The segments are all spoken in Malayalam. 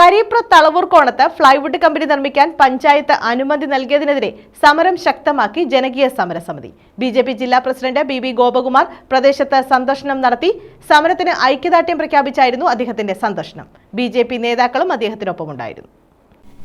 കരീപ്ര തളവൂർ കോണത്ത് ഫ്ലൈവുഡ് കമ്പനി നിർമ്മിക്കാൻ പഞ്ചായത്ത് അനുമതി നൽകിയതിനെതിരെ സമരം ശക്തമാക്കി ജനകീയ സമരസമിതി. ബി ജെ പി ജില്ലാ പ്രസിഡന്റ് ബി ബി ഗോപകുമാർ പ്രദേശത്ത് സന്ദർശനം നടത്തി സമരത്തിന് ഐക്യദാർഢ്യം പ്രഖ്യാപിച്ചായിരുന്നു അദ്ദേഹത്തിന്റെ സന്ദർശനം. ബി നേതാക്കളും അദ്ദേഹത്തിനൊപ്പമുണ്ടായിരുന്നു.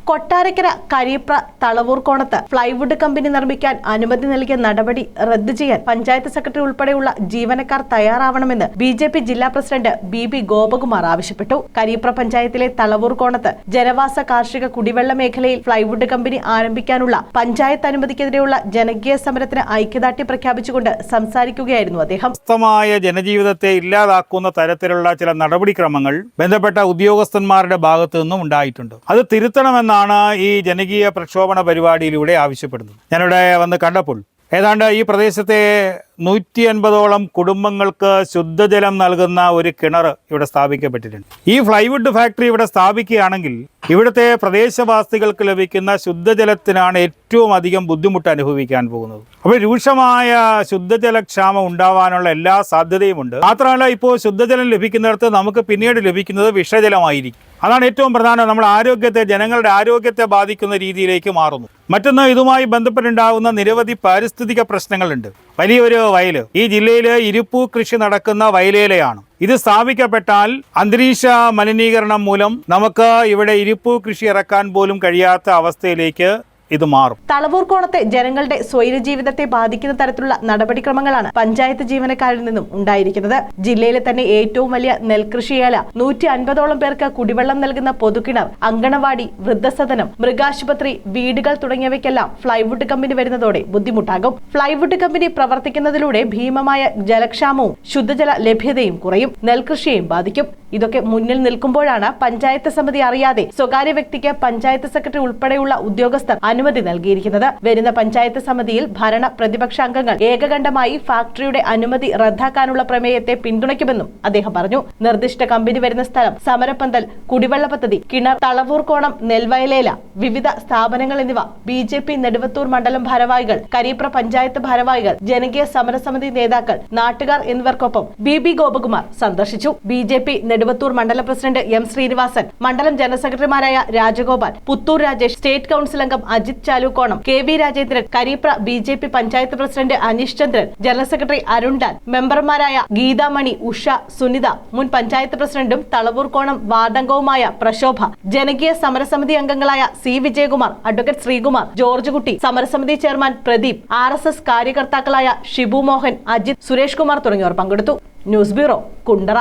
കൊട്ടാരക്കര കരിപ്ര തളവൂർ കോണത്ത് ഫ്ലൈവുഡ് കമ്പനി നിർമ്മിക്കാൻ അനുമതി നൽകിയ നടപടി റദ്ദു ചെയ്യാൻ പഞ്ചായത്ത് സെക്രട്ടറി ഉൾപ്പെടെയുള്ള ജീവനക്കാർ തയ്യാറാവണമെന്ന് ബി ജെ പി ജില്ലാ പ്രസിഡന്റ് ബി ബി ഗോപകുമാർ ആവശ്യപ്പെട്ടു. കരിപ്ര പഞ്ചായത്തിലെ തളവൂർ കോണത്ത് ജനവാസ കാർഷിക കുടിവെള്ള മേഖലയിൽ ഫ്ലൈവുഡ് കമ്പനി ആരംഭിക്കാനുള്ള പഞ്ചായത്ത് അനുമതിക്കെതിരെയുള്ള ജനകീയ സമരത്തിന് ഐക്യദാർഢ്യം പ്രഖ്യാപിച്ചുകൊണ്ട് സംസാരിക്കുകയായിരുന്നു അദ്ദേഹം. ജനജീവിതത്തെ ഇല്ലാതാക്കുന്ന തരത്തിലുള്ള ചില നടപടിക്രമങ്ങൾ ബന്ധപ്പെട്ട ഉദ്യോഗസ്ഥന്മാരുടെ ഭാഗത്തു നിന്നും ഉണ്ടായിട്ടുണ്ട്. അത് തിരുത്തണമെന്നാണ് ഈ ജനകീയ പ്രക്ഷോഭണ പരിപാടിയിലൂടെ ആവശ്യപ്പെടുന്നത്. ഞാനിവിടെ വന്ന് കണ്ടപ്പോൾ ഏതാണ്ട് ഈ പ്രദേശത്തെ നൂറ്റി അൻപതോളം കുടുംബങ്ങൾക്ക് ശുദ്ധജലം നൽകുന്ന ഒരു കിണർ ഇവിടെ സ്ഥാപിക്കപ്പെട്ടിട്ടുണ്ട്. ഈ ഫ്ലൈവുഡ് ഫാക്ടറി ഇവിടെ സ്ഥാപിക്കുകയാണെങ്കിൽ ഇവിടുത്തെ പ്രദേശവാസികൾക്ക് ലഭിക്കുന്ന ശുദ്ധജലത്തിനാണ് ഏറ്റവും അധികം ബുദ്ധിമുട്ട് അനുഭവിക്കാൻ പോകുന്നത്. അപ്പോൾ രൂക്ഷമായ ശുദ്ധജലക്ഷാമം ഉണ്ടാവാനുള്ള എല്ലാ സാധ്യതയുമുണ്ട്. മാത്രമല്ല ഇപ്പോൾ ശുദ്ധജലം ലഭിക്കുന്നിടത്ത് നമുക്ക് പിന്നീട് ലഭിക്കുന്നത് വിഷജലമായിരിക്കും. അതാണ് ഏറ്റവും പ്രധാനം. നമ്മൾ ആരോഗ്യത്തെ ജനങ്ങളുടെ ആരോഗ്യത്തെ ബാധിക്കുന്ന രീതിയിലേക്ക് മാറുന്നു. മറ്റൊന്ന് ഇതുമായി ബന്ധപ്പെട്ടുണ്ടാകുന്ന നിരവധി പാരിസ്ഥിതിക പ്രശ്നങ്ങളുണ്ട്. വലിയൊരു വയൽ. ഈ ജില്ലയിലെ ഇരുപ്പൂ കൃഷി നടക്കുന്ന വയലേലയാണ്. ഇത് സ്ഥാപിക്കപ്പെട്ടാൽ അന്തരീക്ഷ മലിനീകരണം മൂലം നമുക്ക് ഇവിടെ ഇരുപ്പൂ കൃഷി ഇറക്കാൻ പോലും കഴിയാത്ത അവസ്ഥയിലേക്ക് ഇത് മാറും. തളവൂർ കോണത്തെ ജനങ്ങളുടെ സ്വൈര ജീവിതത്തെ ബാധിക്കുന്ന തരത്തിലുള്ള നടപടിക്രമങ്ങളാണ് പഞ്ചായത്ത് ജീവനക്കാരിൽ നിന്നും ഉണ്ടായിരിക്കുന്നത്. ജില്ലയിലെ തന്നെ ഏറ്റവും വലിയ നെൽകൃഷിയേല നൂറ്റി അൻപതോളം പേർക്ക് കുടിവെള്ളം നൽകുന്ന പൊതുകിണർ അങ്കണവാടി വൃദ്ധസദനം മൃഗാശുപത്രി വീടുകൾ തുടങ്ങിയവയ്ക്കെല്ലാം ഫ്ലൈവുഡ് കമ്പനി വരുന്നതോടെ ബുദ്ധിമുട്ടാകും. ഫ്ലൈവുഡ് കമ്പനി പ്രവർത്തിക്കുന്നതിലൂടെ ഭീമമായ ജലക്ഷാമവും ശുദ്ധജല ലഭ്യതയും കുറയും. നെൽകൃഷിയെയും ബാധിക്കും. ഇതൊക്കെ മുന്നിൽ നിൽക്കുമ്പോഴാണ് പഞ്ചായത്ത് സമിതി അറിയാതെ സ്വകാര്യ വ്യക്തിക്ക് പഞ്ചായത്ത് സെക്രട്ടറി ഉൾപ്പെടെയുള്ള ഉദ്യോഗസ്ഥർ അനുമതി നൽകിയിരിക്കുന്നത്. വരുന്ന പഞ്ചായത്ത് സമിതിയിൽ ഭരണ പ്രതിപക്ഷ അംഗങ്ങൾ ഏകകണ്ഠമായി ഫാക്ടറിയുടെ അനുമതി റദ്ദാക്കാനുള്ള പ്രമേയത്തെ പിന്തുണയ്ക്കുമെന്നും അദ്ദേഹം പറഞ്ഞു. നിർദ്ദിഷ്ട കമ്പനി വരുന്ന സ്ഥലം സമരപ്പന്തൽ കുടിവെള്ള പദ്ധതി കിണർ തളവൂർക്കോണം നെൽവയലേല വിവിധ സ്ഥാപനങ്ങൾ എന്നിവ ബി ജെ പി നെടുവത്തൂർ മണ്ഡലം ഭാരവാഹികൾ കരീപ്ര പഞ്ചായത്ത് ഭാരവാഹികൾ ജനകീയ സമരസമിതി നേതാക്കൾ നാട്ടുകാർ എന്നിവർക്കൊപ്പം ബി ബി ഗോപകുമാർ സന്ദർശിച്ചു. ബി ജെ പി നെടുവത്തൂർ മണ്ഡലം പ്രസിഡന്റ് എം ശ്രീനിവാസൻ മണ്ഡലം ജനറൽ സെക്രട്ടറിമാരായ രാജഗോപാൽ പുത്തൂർ രാജേഷ് സ്റ്റേറ്റ് കൌൺസിൽ അംഗം Ajith Chalukkonam K V Rajendran Karipra B J P panchayat president Aneesh Chandran general secretary Arun Dan മെമ്പർമാരായ ഗീതാമണി ഉഷ സുനിത മുൻ പഞ്ചായത്ത് പ്രസിഡന്റും തളവൂർക്കോണം വാർഡംഗവുമായ പ്രശോഭ ജനകീയ സമരസമിതി അംഗങ്ങളായ C Vijayakumar advocate Sreekumar George Kutty സമരസമിതി chairman Pradeep R S S കാര്യകർത്താക്കളായ Shibu Mohan Ajith Suresh Kumar തുടങ്ങിയവർ പങ്കെടുത്തു. News bureau Kundara.